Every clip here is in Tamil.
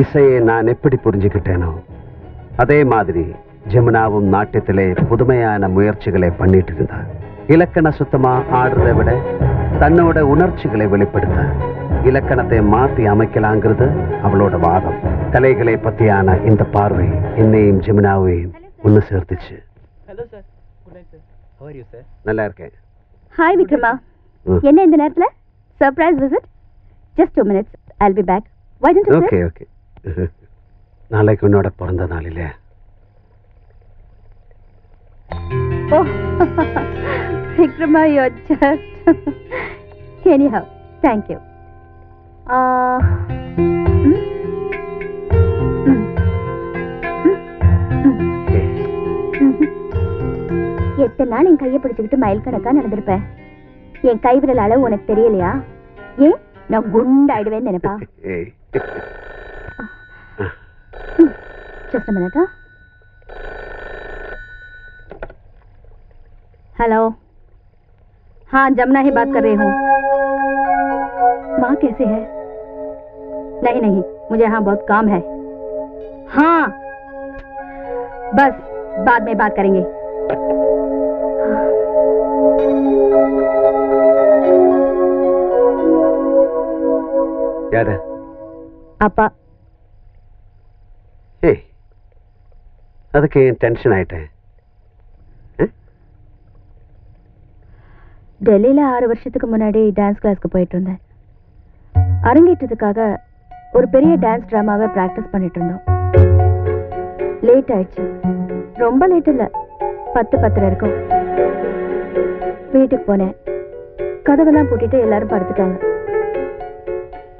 இசையை நான் எப்படி புரிஞ்சுக்கிட்டேனோ அதே மாதிரி ஜமுனாவும் நாட்டியத்திலே புதுமையான முயற்சிகளை பண்ணிட்டு இருந்தா இலக்கண சுத்தமா ஆடுறதை விட தன்னோட உணர்ச்சிகளை வெளிப்படுத்த இலக்கணத்தை மாத்தி அமைக்கலாங்கிறது அவளோட வாதம். கலைகளை பத்தியான இந்த பார்வை என்னையும் ஜமுனாவையும் ஒன்று சேர்த்துச்சு. Hello sir good night sir how are you sir நல்லா இருக்கேன். ஹாய் விக்ரமா. என்ன இந்த நேரத்துல? Surprise visit just two minutes I'll be back okay okay நாளைக்கு உன்னோட பிறந்த நாள் இல்லையா விக்ரமா you are just anyhow thank you எத்தனை நாள் என் கையை பிடிச்சுக்கிட்டு மைல் கணக்கா நடந்திருப்பேன். என் கை விரல் அளவு உனக்கு தெரியலையா? ஏன்? நான் குண்டாயிடுவேன்னு நினைப்பா. Just a minute, huh? Hello हाँ जमुना ही बात कर रही हूँ। माँ कैसे है? नहीं नहीं मुझे यहाँ बहुत काम है। हाँ। बस बाद में बात करेंगे। क्या था अपा அதுக்கு ஏன் டென்ஷன் ஆயிட்டேன் ஆறு வருஷத்துக்கு முன்னாடி டான்ஸ் கிளாஸ்க்கு போயிட்டு இருந்தேன். அரங்கேற்றத்துக்காக ஒரு பெரிய டான்ஸ் ட்ராமாவை ப்ராக்டிஸ் பண்ணிட்டு இருந்தோம். லேட் ஆயிடுச்சு. ரொம்ப லேட் இல்ல. பத்து பத்தரை இருக்கும். வீட்டுக்கு போனேன். கதவெல்லாம் பூட்டிட்டு எல்லாரும் படுத்துட்டாங்க.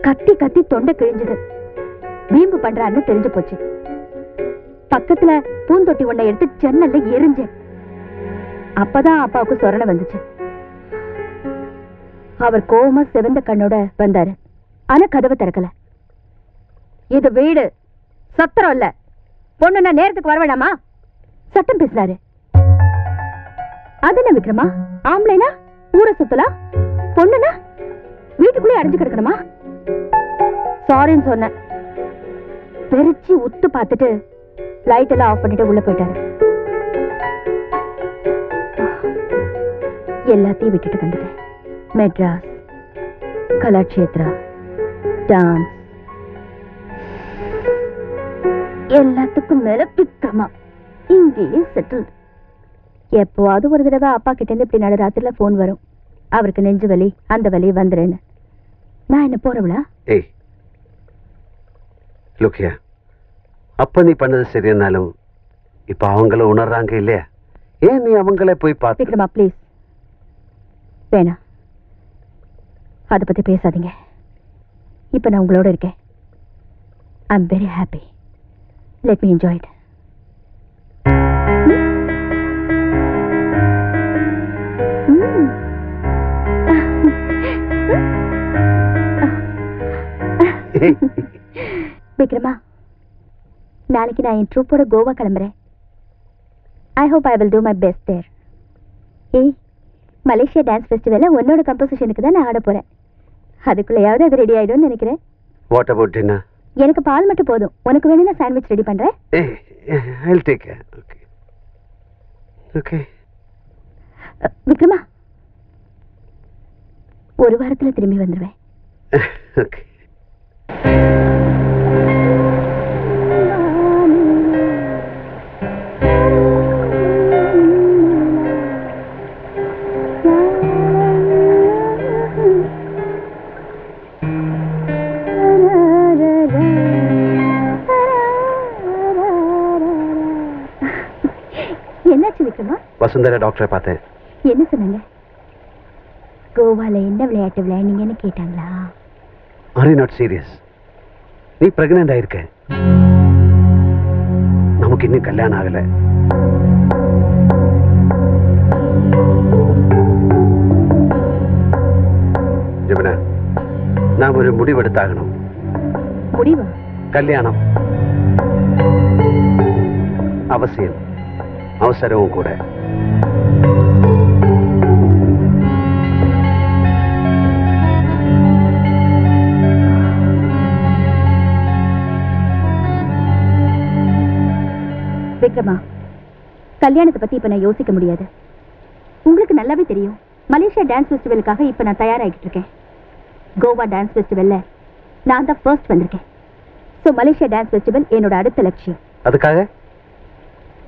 கத்தி கத்தி தொண்டை கிழிஞ்சது. வீம்பு பண்றான்னு தெரிஞ்சு போச்சு. பக்கத்துல பூந்தொட்டி ஒன்றை எடுத்து ஜன்னல்ல எரிஞ்சேன். அப்பதான் அப்பாவுக்கு சொரணை வந்துச்சு. அவர் கோவமா சிவந்த கண்ணோட வந்தாரு. ஆனா கதவை திறக்கல. இது வீடு. சத்திரம் இல்ல. பொண்ணுன்னா நேரத்துக்கு வர வேணாமா? சட்டம் பேசினாரு அது என்ன விக்ரமா? ஆம்பளைனா? ஊரை சுத்தலாம் பொண்ணுனா? வீட்டுக்குள்ளே அடைஞ்சு கிடக்கணுமா? சாரின்னு சொன்னேன். பெருச்சி உத்து பார்த்துட்டு லைட் எல்லாம் ஆஃப் பண்ணிட்டு உள்ள போயிட்டாரு. எல்லாத்தையும் விட்டுட்டு வந்துட்டேன். மெட்ராஸ் கலாட்சேத்ரா டான்ஸ் எல்லாத்துக்கும் மேல விக்ரமா இங்கேயே செட்டில் எப்போவாவது ஒரு தடவை அப்பா கிட்ட இருந்து இப்படி நடுராத்திரில போன் வரும். அவருக்கு நெஞ்சு வலி அந்த வலி வந்துருன்னு. நான் என்ன போறவளா? ஏய் லுக்கியா அப்ப நீ பண்ணது சரியானாலும் இப்ப அவங்கள உணர்றாங்க இல்லையா? ஏன் நீ அவங்கள போய் பார்த்து விக்ரமா ப்ளீஸ் வேணாம் அதை பத்தி பேசாதீங்க. இப்ப நான் உங்களோட இருக்கேன். I am very happy let me enjoy it விக்ரமா. நாளைக்கு நான் என் ட்ரூப்போட கோவா கிளம்புறேன். I hope I will do my best there ஏய் மலேசியா டான்ஸ் ஃபெஸ்டிவலில் உன்னோட கம்போசிஷனுக்கு தான் நான் ஆட போகிறேன் அதுக்குள்ளேயாவது அது ரெடி ஆகிடும்னு நினைக்கிறேன். வாட் அபவுட் டின்னர் எனக்கு பால் மட்டும் போதும். உனக்கு வேணும்னா சாண்ட்விச் ரெடி பண்ணுறேன் I'll take care okay okay விக்ரமா ஒரு வாரத்தில் திரும்பி வந்துடுவேன் ஓகே வசுந்தரா டாக்டரை பார்த்தேன். என்ன சொன்னாங்க? கோவால என்ன விளையாட்டு விளையாடுனீங்கன்னு கேட்டாங்களா? ஆர் நாட் சீரியஸ் நீ பிரெக்னென்ட் ஆயிருக்க. நமக்கு இன்னும் கல்யாணம் ஆகல. ஜெமினா நாம் ஒரு முடிவெடுத்தாகணும். முடிவா? கல்யாணம். அவசியம். அவசரமும் கூட. விக்ரமா கல்யாணத்தை பத்தி இப்ப நான் யோசிக்க முடியாது. உங்களுக்கு நல்லாவே தெரியும். மலேசியா டான்ஸ் ஃபெஸ்டிவலுக்காக இப்ப நான் தயாராகிட்டு இருக்கேன். கோவா டான்ஸ் ஃபெஸ்டிவல்ல நான் தான் ஃபர்ஸ்ட் வந்திருக்கேன். ஸோ மலேசியா டான்ஸ் ஃபெஸ்டிவல் என்னோட அடுத்த லட்சியம். அதுக்காக?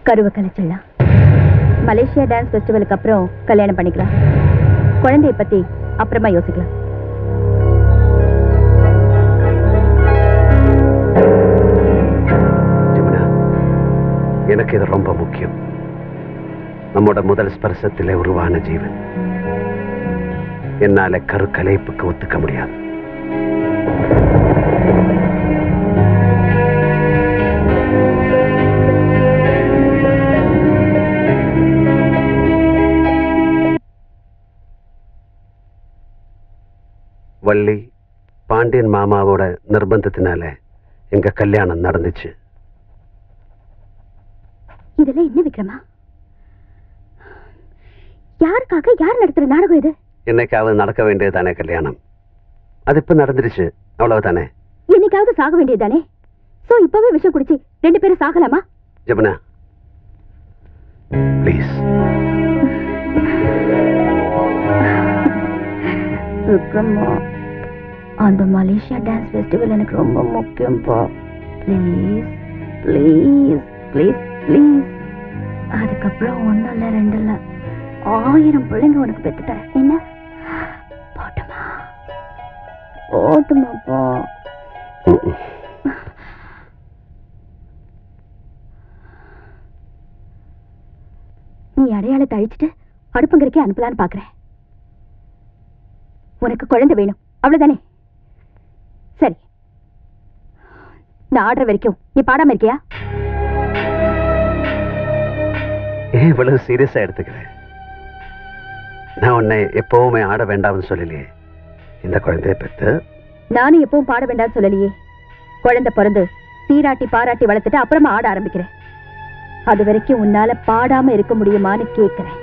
கருவை கலைச்சிடலாம் மலேசியா டான்ஸ் ஃபெஸ்டிவலுக்கு அப்புறம் கல்யாணம் பண்ணிக்கலாம். குழந்தைய பத்தி அப்புறமா யோசிக்கலாம். எனக்கு இது ரொம்ப முக்கியம் நம்மோட முதல் ஸ்பர்சத்திலே உருவான ஜீவன் என்னால கரு கலைப்புக்கு ஒத்துக்க முடியாது வள்ளி பாண்டியன் மாமாவோட நிர்பந்தத்தினால எங்க கல்யாணம் நடந்துச்சு இதெல்லாம் என்ன விக்ரமா? யாருக்காக யார் நடத்துற நாடகம் இது? என்னைக்காவது நடக்க வேண்டியதுதானே கல்யாணம்? அது இப்ப நடந்துருச்சு அவ்வளவுதானே? என்னைக்காவது சாக வேண்டியதுதானே? சோ இப்பவே விஷம் குடிச்சு ரெண்டு பேரும் சாகலாமா? ஜமுனா. ப்ளீஸ் விக்ரமா அந்த மலேசியா டான்ஸ் ஃபெஸ்டிவல் எனக்கு ரொம்ப முக்கியம்ப்பா ப்ளீஸ் ப்ளீஸ் ப்ளீஸ் ப்ளீஸ் அதுக்கப்புறம் ஒன்றும் இல்லை ரெண்டு இல்லை ஆயிரம் பிள்ளைங்க உனக்கு பெற்று தரேன். என்ன? போட்டுமா. போட்டுமாப்பா நீ அடையாளத்தை அழிச்சிட்டு அடுப்பங்கரைக்கே அனுப்பலான்னு பாக்குறேன். உனக்கு குழந்தை வேணும். அவ்வளவுதானே? சரி. நான் ஆடுற வரைக்கும் நீ பாடாம இருக்கியா? ஏன் இவ்வளவு சீரியஸா எடுத்துக்கிறேன் நான் உன்னை எப்பவுமே ஆட வேண்டாம்னு சொல்லலையே. இந்த குழந்தைய பெத்து. நானும் எப்பவும் பாட வேண்டாம்னு சொல்லலையே. குழந்தை பிறந்து சீராட்டி பாராட்டி வளர்த்துட்டு அப்புறமா ஆட ஆரம்பிக்கிறேன். அது வரைக்கும் உன்னால பாடாம இருக்க முடியுமான்னு கேக்குறேன்.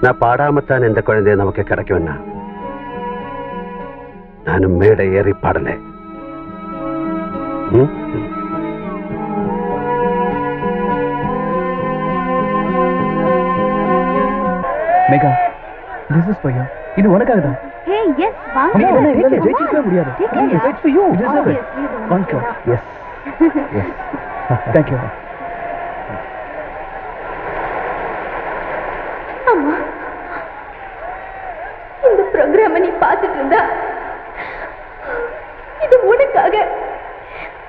நான் பாடாமத்தான் இந்த குழந்தைய நமக்கு கிடைக்கும்னா நானும் மேடை ஏறி பாடல. ம்? Megha this is for you இது உனக்காக தான் ஹே எஸ் அம்மா, இல்ல, ஜெயிச்சிருக்கவே முடியாது. It's for you. You deserve it. Thank you. Yes. Yes. Thank you. அம்மா இந்த ப்ரோக்ராம நீ பார்த்துட்டு இருந்தா இது உனக்காக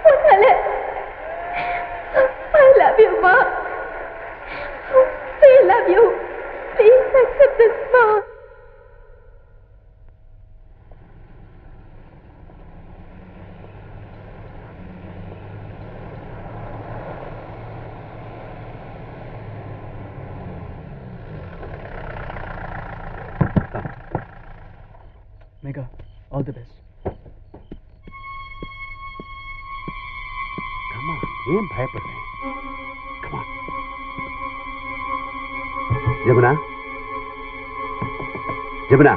உன்னால ப்ளீஸ் அக்செப்ட் திஸ் மா Mega, all the best. Come on, ஏன் பயப்படுறேன் Come on. ஜெமினா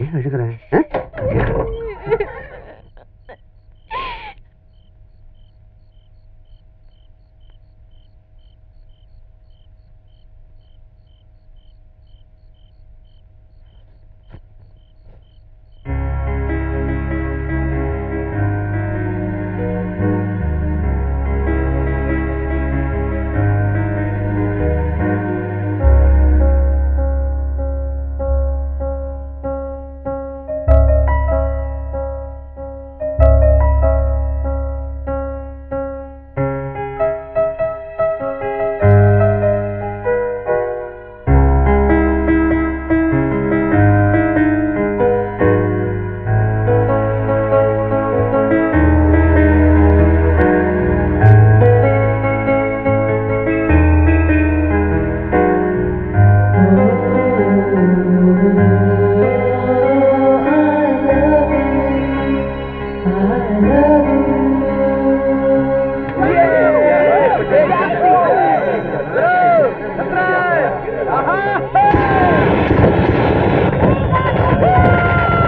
ஏன் அழுகிறேன்